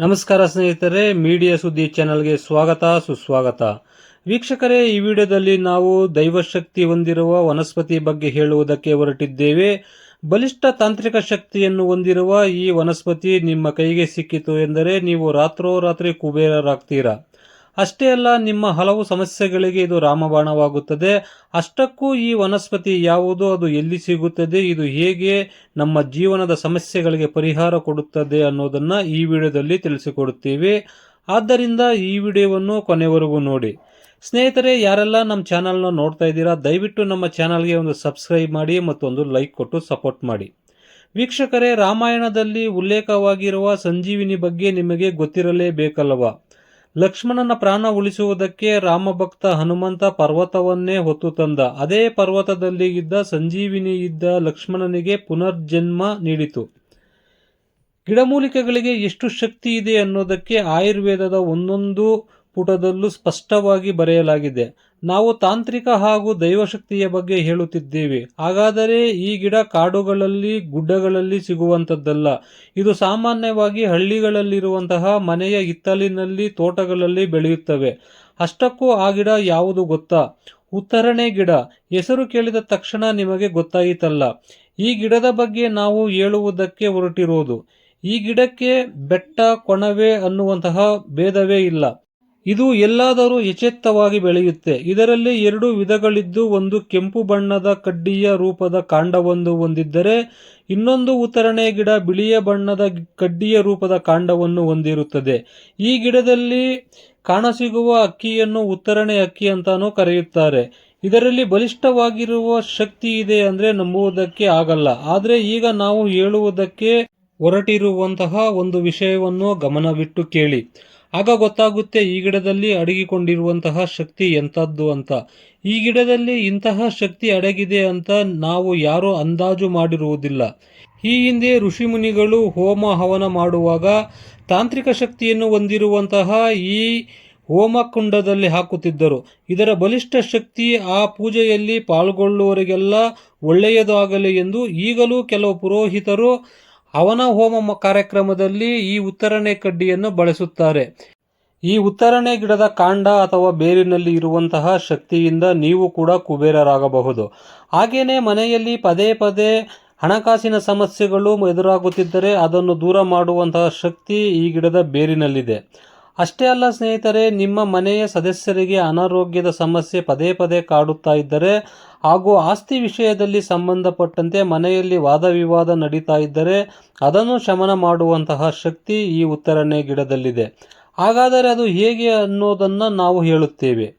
ನಮಸ್ಕಾರ ಸ್ನೇಹಿತರೆ, ಮೀಡಿಯಾ ಸುದ್ದಿ ಚಾನೆಲ್ಗೆ ಸ್ವಾಗತ, ಸುಸ್ವಾಗತ. ವೀಕ್ಷಕರೇ, ಈ ವಿಡಿಯೋದಲ್ಲಿ ನಾವು ದೈವಶಕ್ತಿ ಹೊಂದಿರುವ ವನಸ್ಪತಿ ಬಗ್ಗೆ ಹೇಳುವುದಕ್ಕೆ ಹೊರಟಿದ್ದೇವೆ. ಬಲಿಷ್ಠ ತಾಂತ್ರಿಕ ಶಕ್ತಿಯನ್ನು ಹೊಂದಿರುವ ಈ ವನಸ್ಪತಿ ನಿಮ್ಮ ಕೈಗೆ ಸಿಕ್ಕಿತು ಎಂದರೆ ನೀವು ರಾತ್ರೋರಾತ್ರಿ ಕುಬೇರರಾಗ್ತೀರಾ? ಅಷ್ಟೇ ಅಲ್ಲ, ನಿಮ್ಮ ಹಲವು ಸಮಸ್ಯೆಗಳಿಗೆ ಇದು ರಾಮಬಾಣವಾಗುತ್ತದೆ. ಅಷ್ಟಕ್ಕೂ ಈ ವನಸ್ಪತಿ ಯಾವುದು, ಅದು ಎಲ್ಲಿ ಸಿಗುತ್ತದೆ, ಇದು ಹೇಗೆ ನಮ್ಮ ಜೀವನದ ಸಮಸ್ಯೆಗಳಿಗೆ ಪರಿಹಾರ ಕೊಡುತ್ತದೆ ಅನ್ನೋದನ್ನ ಈ ವಿಡಿಯೋದಲ್ಲಿ ತಿಳಿಸಿಕೊಡುತ್ತೇವೆ. ಆದ್ದರಿಂದ ಈ ವಿಡಿಯೋವನ್ನು ಕೊನೆವರೆಗೂ ನೋಡಿ. ಸ್ನೇಹಿತರೆ, ಯಾರೆಲ್ಲ ನಮ್ಮ ಚಾನಲ್ನ ನೋಡ್ತಾ ಇದ್ದೀರಾ, ದಯವಿಟ್ಟು ನಮ್ಮ ಚಾನಲ್ಗೆ ಒಂದು ಸಬ್ಸ್ಕ್ರೈಬ್ ಮಾಡಿ ಮತ್ತು ಒಂದು ಲೈಕ್ ಕೊಟ್ಟು ಸಪೋರ್ಟ್ ಮಾಡಿ. ವೀಕ್ಷಕರೇ, ರಾಮಾಯಣದಲ್ಲಿ ಉಲ್ಲೇಖವಾಗಿರುವ ಸಂಜೀವಿನಿ ಬಗ್ಗೆ ನಿಮಗೆ ಗೊತ್ತಿರಲೇಬೇಕಲ್ಲವಾ? ಲಕ್ಷ್ಮಣನ ಪ್ರಾಣ ಉಳಿಸುವುದಕ್ಕೆ ರಾಮಭಕ್ತ ಹನುಮಂತ ಪರ್ವತವನ್ನೇ ಹೊತ್ತು ತಂದ. ಅದೇ ಪರ್ವತದಲ್ಲಿ ಇದ್ದ ಸಂಜೀವಿನಿ ಇದ್ದ ಲಕ್ಷ್ಮಣನಿಗೆ ಪುನರ್ಜನ್ಮ ನೀಡಿತು. ಗಿಡಮೂಲಿಕೆಗಳಿಗೆ ಎಷ್ಟು ಶಕ್ತಿ ಇದೆ ಅನ್ನೋದಕ್ಕೆ ಆಯುರ್ವೇದದ ಒಂದೊಂದು ಪುಟದಲ್ಲೂ ಸ್ಪಷ್ಟವಾಗಿ ಬರೆಯಲಾಗಿದೆ. ನಾವು ತಾಂತ್ರಿಕ ಹಾಗೂ ದೈವಶಕ್ತಿಯ ಬಗ್ಗೆ ಹೇಳುತ್ತಿದ್ದೇವೆ. ಹಾಗಾದರೆ ಈ ಗಿಡ ಕಾಡುಗಳಲ್ಲಿ, ಗುಡ್ಡಗಳಲ್ಲಿ ಸಿಗುವಂಥದ್ದಲ್ಲ ಇದು ಸಾಮಾನ್ಯವಾಗಿ ಹಳ್ಳಿಗಳಲ್ಲಿರುವಂತಹ ಮನೆಯ ಹಿತ್ತಲಿನಲ್ಲಿ, ತೋಟಗಳಲ್ಲಿ ಬೆಳೆಯುತ್ತವೆ. ಅಷ್ಟಕ್ಕೂ ಆ ಗಿಡ ಯಾವುದು ಗೊತ್ತಾ? ಉತ್ತರಣೆ ಗಿಡ. ಹೆಸರು ಕೇಳಿದ ತಕ್ಷಣ ನಿಮಗೆ ಗೊತ್ತಾಯಿತಲ್ಲ. ಈ ಗಿಡದ ಬಗ್ಗೆ ನಾವು ಹೇಳುವುದಕ್ಕೆ ಹೊರಟಿರೋದು. ಈ ಗಿಡಕ್ಕೆ ಬೆಟ್ಟ, ಕೊಣವೆ ಅನ್ನುವಂತಹ ಭೇದವೇ ಇಲ್ಲ. ಇದು ಎಲ್ಲಾದರೂ ಯಥೇಚ್ಛವಾಗಿ ಬೆಳೆಯುತ್ತೆ. ಇದರಲ್ಲಿ ಎರಡು ವಿಧಗಳಿದ್ದು, ಒಂದು ಕೆಂಪು ಬಣ್ಣದ ಕಡ್ಡಿಯ ರೂಪದ ಕಾಂಡವನ್ನು ಹೊಂದಿದ್ದರೆ, ಇನ್ನೊಂದು ಉತ್ತರಣೆ ಗಿಡ ಬಿಳಿಯ ಬಣ್ಣದ ಕಡ್ಡಿಯ ರೂಪದ ಕಾಂಡವನ್ನು ಹೊಂದಿರುತ್ತದೆ. ಈ ಗಿಡದಲ್ಲಿ ಕಾಣಸಿಗುವ ಅಕ್ಕಿಯನ್ನು ಉತ್ತರಣೆ ಅಕ್ಕಿ ಅಂತಾನೂ ಕರೆಯುತ್ತಾರೆ. ಇದರಲ್ಲಿ ಬಲಿಷ್ಠವಾಗಿರುವ ಶಕ್ತಿ ಇದೆ ಅಂದ್ರೆ ನಂಬುವುದಕ್ಕೆ ಆಗಲ್ಲ. ಆದರೆ ಈಗ ನಾವು ಹೇಳುವುದಕ್ಕೆ ಹೊರಟಿರುವಂತಹ ಒಂದು ವಿಷಯವನ್ನು ಗಮನವಿಟ್ಟು ಕೇಳಿ. ಆಗ ಗೊತ್ತಾಗುತ್ತೆ ಈ ಗಿಡದಲ್ಲಿ ಅಡಗಿಕೊಂಡಿರುವಂತಹ ಶಕ್ತಿ ಎಂಥದ್ದು ಅಂತ. ಈ ಗಿಡದಲ್ಲಿ ಇಂತಹ ಶಕ್ತಿ ಅಡಗಿದೆ ಅಂತ ನಾವು ಯಾರೂ ಅಂದಾಜು ಮಾಡಿರುವುದಿಲ್ಲ. ಈ ಹಿಂದೆ ಋಷಿಮುನಿಗಳು ಹೋಮ ಹವನ ಮಾಡುವಾಗ ತಾಂತ್ರಿಕ ಶಕ್ತಿಯನ್ನು ಹೊಂದಿರುವಂತಹ ಈ ಹೋಮಕುಂಡದಲ್ಲಿ ಹಾಕುತ್ತಿದ್ದರು. ಇದರ ಬಲಿಷ್ಠ ಶಕ್ತಿ ಆ ಪೂಜೆಯಲ್ಲಿ ಪಾಲ್ಗೊಳ್ಳುವವರಿಗೆಲ್ಲ ಒಳ್ಳೆಯದಾಗಲಿ ಎಂದು ಈಗಲೂ ಕೆಲವು ಪುರೋಹಿತರು ಅವನ ಹೋಮ ಕಾರ್ಯಕ್ರಮದಲ್ಲಿ ಈ ಉತ್ತರಣೆ ಕಡ್ಡಿಯನ್ನು ಬಳಸುತ್ತಾರೆ. ಈ ಉತ್ತರಣೆ ಗಿಡದ ಕಾಂಡ ಅಥವಾ ಬೇರಿನಲ್ಲಿ ಇರುವಂತಹ ಶಕ್ತಿಯಿಂದ ನೀವು ಕೂಡ ಕುಬೇರರಾಗಬಹುದು. ಹಾಗೆಯೇ ಮನೆಯಲ್ಲಿ ಪದೇ ಪದೇ ಹಣಕಾಸಿನ ಸಮಸ್ಯೆಗಳು ಎದುರಾಗುತ್ತಿದ್ದರೆ ಅದನ್ನು ದೂರ ಮಾಡುವಂತಹ ಶಕ್ತಿ ಈ ಗಿಡದ ಬೇರಿನಲ್ಲಿದೆ. ಅಷ್ಟೇ ಅಲ್ಲ ಸ್ನೇಹಿತರೆ, ನಿಮ್ಮ ಮನೆಯ ಸದಸ್ಯರಿಗೆ ಅನಾರೋಗ್ಯದ ಸಮಸ್ಯೆ ಪದೇ ಪದೇ ಕಾಡುತ್ತಾ ಇದ್ದರೆ ಹಾಗೂ ಆಸ್ತಿ ವಿಷಯದಲ್ಲಿ ಸಂಬಂಧಪಟ್ಟಂತೆ ಮನೆಯಲ್ಲಿ ವಾದ ವಿವಾದ ನಡೀತಾ ಇದ್ದರೆ ಅದನ್ನು ಶಮನ ಮಾಡುವಂತಹ ಶಕ್ತಿ ಈ ಉತ್ತರಣೆ ಗಿಡದಲ್ಲಿದೆ. ಹಾಗಾದರೆ ಅದು ಹೇಗೆ ಅನ್ನೋದನ್ನು ನಾವು ಹೇಳುತ್ತೇವೆ.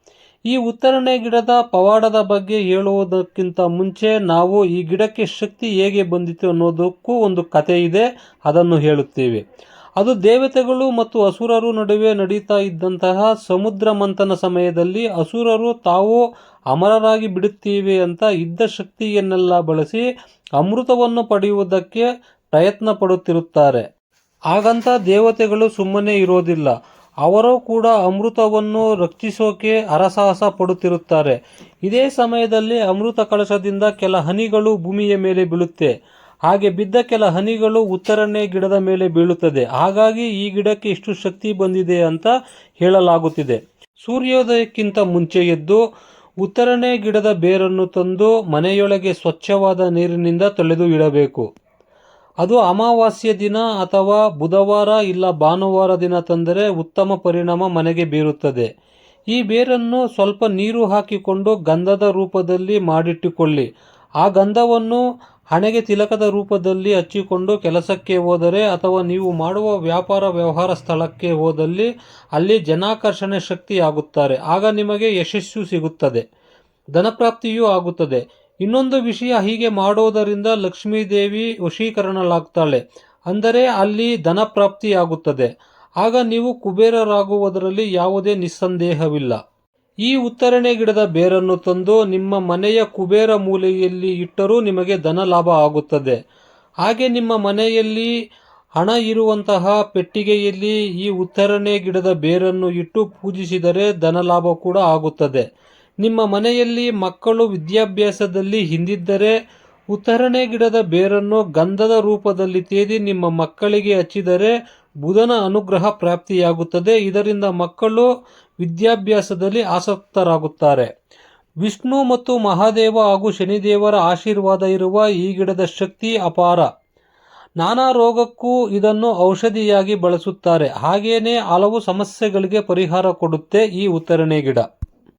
ಈ ಉತ್ತರಣೆ ಗಿಡದ ಪವಾಡದ ಬಗ್ಗೆ ಹೇಳುವುದಕ್ಕಿಂತ ಮುಂಚೆ ನಾವು ಈ ಗಿಡಕ್ಕೆ ಶಕ್ತಿ ಹೇಗೆ ಬಂದಿತು ಅನ್ನೋದಕ್ಕೂ ಒಂದು ಕಥೆ ಇದೆ ಅದನ್ನು ಹೇಳುತ್ತೇವೆ. ಅದು ದೇವತೆಗಳು ಮತ್ತು ಅಸುರರು ನಡುವೆ ನಡೀತಾ ಇದ್ದಂತಹ ಸಮುದ್ರ ಮಂಥನ ಸಮಯದಲ್ಲಿ ಅಸುರರು ತಾವು ಅಮರರಾಗಿ ಬಿಡುತ್ತೀವಿ ಅಂತ ಇದ್ದ ಶಕ್ತಿಯನ್ನೆಲ್ಲ ಬಳಸಿ ಅಮೃತವನ್ನು ಪಡೆಯುವುದಕ್ಕೆ ಪ್ರಯತ್ನ ಪಡುತ್ತಿರುತ್ತಾರೆ. ಹಾಗಂತ ದೇವತೆಗಳು ಸುಮ್ಮನೆ ಇರೋದಿಲ್ಲ. ಅವರು ಕೂಡ ಅಮೃತವನ್ನು ರಕ್ಷಿಸೋಕೆ ಹರಸಾಹಸ ಪಡುತ್ತಿರುತ್ತಾರೆ. ಇದೇ ಸಮಯದಲ್ಲಿ ಅಮೃತ ಕಳಶದಿಂದ ಕೆಲ ಹನಿಗಳು ಭೂಮಿಯ ಮೇಲೆ ಬೀಳುತ್ತೆ. ಹಾಗೆ ಬಿದ್ದ ಕೆಲ ಹನಿಗಳು ಉತ್ತರನೇ ಗಿಡದ ಮೇಲೆ ಬೀಳುತ್ತದೆ. ಹಾಗಾಗಿ ಈ ಗಿಡಕ್ಕೆ ಇಷ್ಟು ಶಕ್ತಿ ಬಂದಿದೆ ಅಂತ ಹೇಳಲಾಗುತ್ತಿದೆ. ಸೂರ್ಯೋದಯಕ್ಕಿಂತ ಮುಂಚೆ ಎದ್ದು ಉತ್ತರನೇ ಗಿಡದ ಬೇರನ್ನು ತಂದು ಮನೆಯೊಳಗೆ ಸ್ವಚ್ಛವಾದ ನೀರಿನಿಂದ ತೊಳೆದು ಇಡಬೇಕು. ಅದು ಅಮಾವಾಸ್ಯ ದಿನ ಅಥವಾ ಬುಧವಾರ ಇಲ್ಲ ಭಾನುವಾರ ದಿನ ತಂದರೆ ಉತ್ತಮ ಪರಿಣಾಮ ಮನೆಗೆ ಬೀರುತ್ತದೆ. ಈ ಬೇರನ್ನು ಸ್ವಲ್ಪ ನೀರು ಹಾಕಿಕೊಂಡು ಗಂಧದ ರೂಪದಲ್ಲಿ ಮಾಡಿಟ್ಟುಕೊಳ್ಳಿ. ಆ ಗಂಧವನ್ನು ಹಣೆಗೆ ತಿಲಕದ ರೂಪದಲ್ಲಿ ಹಚ್ಚಿಕೊಂಡು ಕೆಲಸಕ್ಕೆ ಹೋದರೆ ಅಥವಾ ನೀವು ಮಾಡುವ ವ್ಯಾಪಾರ ವ್ಯವಹಾರ ಸ್ಥಳಕ್ಕೆ ಹೋದಲ್ಲಿ ಅಲ್ಲಿ ಜನಾಕರ್ಷಣೆ ಶಕ್ತಿಯಾಗುತ್ತಾರೆ. ಆಗ ನಿಮಗೆ ಯಶಸ್ಸು ಸಿಗುತ್ತದೆ. ಧನಪ್ರಾಪ್ತಿಯೂ ಆಗುತ್ತದೆ. ಇನ್ನೊಂದು ವಿಷಯ ಹೀಗೆ ಮಾಡೋದರಿಂದ ಲಕ್ಷ್ಮೀದೇವಿ ವಶೀಕರಣಲಾಗ್ತಾಳೆ ಅಂದರೆ ಅಲ್ಲಿ ಧನಪ್ರಾಪ್ತಿಯಾಗುತ್ತದೆ. ಆಗ ನೀವು ಕುಬೇರರಾಗುವುದರಲ್ಲಿ ಯಾವುದೇ ನಿಸ್ಸಂದೇಹವಿಲ್ಲ. ಈ ಉತ್ತರಣೆ ಗಿಡದ ಬೇರನ್ನು ತಂದು ನಿಮ್ಮ ಮನೆಯ ಕುಬೇರ ಮೂಲೆಯಲ್ಲಿ ಇಟ್ಟರೂ ನಿಮಗೆ ಧನ ಲಾಭ ಆಗುತ್ತದೆ. ಹಾಗೆ ನಿಮ್ಮ ಮನೆಯಲ್ಲಿ ಹಣ ಇರುವಂತಹ ಪೆಟ್ಟಿಗೆಯಲ್ಲಿ ಈ ಉತ್ತರಣೆ ಗಿಡದ ಬೇರನ್ನು ಇಟ್ಟು ಪೂಜಿಸಿದರೆ ಧನ ಲಾಭ ಕೂಡ ಆಗುತ್ತದೆ. ನಿಮ್ಮ ಮನೆಯಲ್ಲಿ ಮಕ್ಕಳು ವಿದ್ಯಾಭ್ಯಾಸದಲ್ಲಿ ಹಿಂದಿದ್ದರೆ ಉತ್ತರಣೆ ಗಿಡದ ಬೇರನ್ನು ಗಂಧದ ರೂಪದಲ್ಲಿ ತೇದಿ ನಿಮ್ಮ ಮಕ್ಕಳಿಗೆ ಹಚ್ಚಿದರೆ ಬುಧನ ಅನುಗ್ರಹ ಪ್ರಾಪ್ತಿಯಾಗುತ್ತದೆ. ಇದರಿಂದ ಮಕ್ಕಳು ವಿದ್ಯಾಭ್ಯಾಸದಲ್ಲಿ ಆಸಕ್ತರಾಗುತ್ತಾರೆ. ವಿಷ್ಣು ಮತ್ತು ಮಹಾದೇವ ಹಾಗೂ ಶನಿದೇವರ ಆಶೀರ್ವಾದ ಇರುವ ಈ ಗಿಡದ ಶಕ್ತಿ ಅಪಾರ. ನಾನಾ ರೋಗಕ್ಕೂ ಇದನ್ನು ಔಷಧಿಯಾಗಿ ಬಳಸುತ್ತಾರೆ. ಹಾಗೆಯೇ ಹಲವು ಸಮಸ್ಯೆಗಳಿಗೆ ಪರಿಹಾರ ಕೊಡುತ್ತೆ ಈ ಉತ್ತರಣೆ ಗಿಡ.